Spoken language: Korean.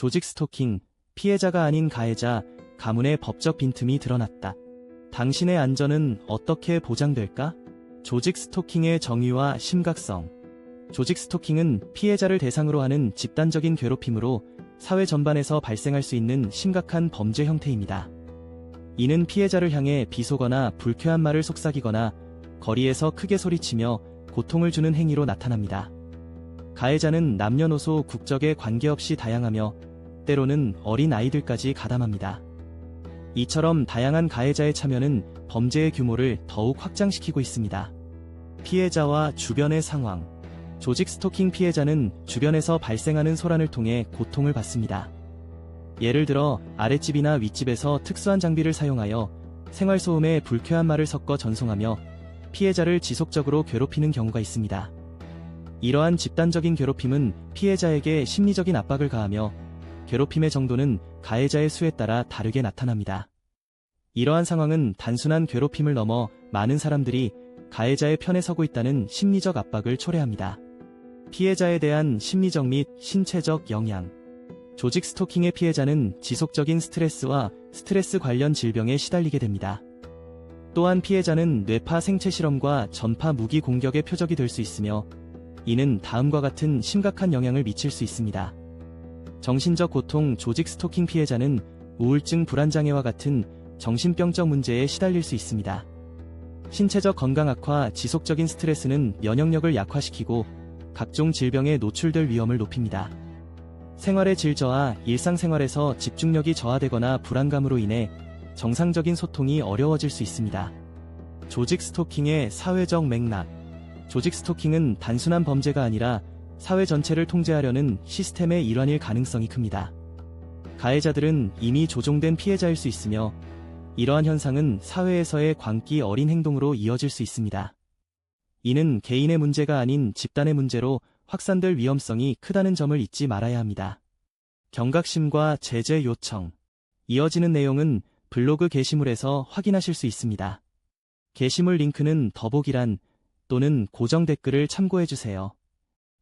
조직 스토킹, 피해자가 아닌 가해자, 가문의 법적 빈틈이 드러났다. 당신의 안전은 어떻게 보장될까? 조직 스토킹의 정의와 심각성. 조직 스토킹은 피해자를 대상으로 하는 집단적인 괴롭힘으로 사회 전반에서 발생할 수 있는 심각한 범죄 형태입니다. 이는 피해자를 향해 비속어나 불쾌한 말을 속삭이거나 거리에서 크게 소리치며 고통을 주는 행위로 나타납니다. 가해자는 남녀노소 국적에 관계없이 다양하며 때로는 어린 아이들까지 가담합니다. 이처럼 다양한 가해자의 참여는 범죄의 규모를 더욱 확장시키고 있습니다. 피해자와 주변의 상황. 조직 스토킹 피해자는 주변에서 발생하는 소란을 통해 고통을 받습니다. 예를 들어 아랫집이나 윗집에서 특수한 장비를 사용하여 생활소음에 불쾌한 말을 섞어 전송하며 피해자를 지속적으로 괴롭히는 경우가 있습니다. 이러한 집단적인 괴롭힘은 피해자에게 심리적인 압박을 가하며 괴롭힘의 정도는 가해자의 수에 따라 다르게 나타납니다. 이러한 상황은 단순한 괴롭힘을 넘어 많은 사람들이 가해자의 편에 서고 있다는 심리적 압박을 초래합니다. 피해자에 대한 심리적 및 신체적 영향. 조직 스토킹의 피해자는 지속적인 스트레스와 스트레스 관련 질병에 시달리게 됩니다. 또한 피해자는 뇌파 생체 실험과 전파 무기 공격의 표적이 될 수 있으며 이는 다음과 같은 심각한 영향을 미칠 수 있습니다. 정신적 고통 조직 스토킹 피해자는 우울증 불안장애와 같은 정신병적 문제에 시달릴 수 있습니다. 신체적 건강 악화, 지속적인 스트레스는 면역력을 약화시키고 각종 질병에 노출될 위험을 높입니다. 생활의 질 저하, 일상생활에서 집중력이 저하되거나 불안감으로 인해 정상적인 소통이 어려워질 수 있습니다. 조직 스토킹의 사회적 맥락. 조직 스토킹은 단순한 범죄가 아니라 사회 전체를 통제하려는 시스템의 일환일 가능성이 큽니다. 가해자들은 이미 조종된 피해자일 수 있으며 이러한 현상은 사회에서의 광기 어린 행동으로 이어질 수 있습니다. 이는 개인의 문제가 아닌 집단의 문제로 확산될 위험성이 크다는 점을 잊지 말아야 합니다. 경각심과 제재 요청. 이어지는 내용은 블로그 게시물에서 확인하실 수 있습니다. 게시물 링크는 더보기란 또는 고정 댓글을 참고해주세요.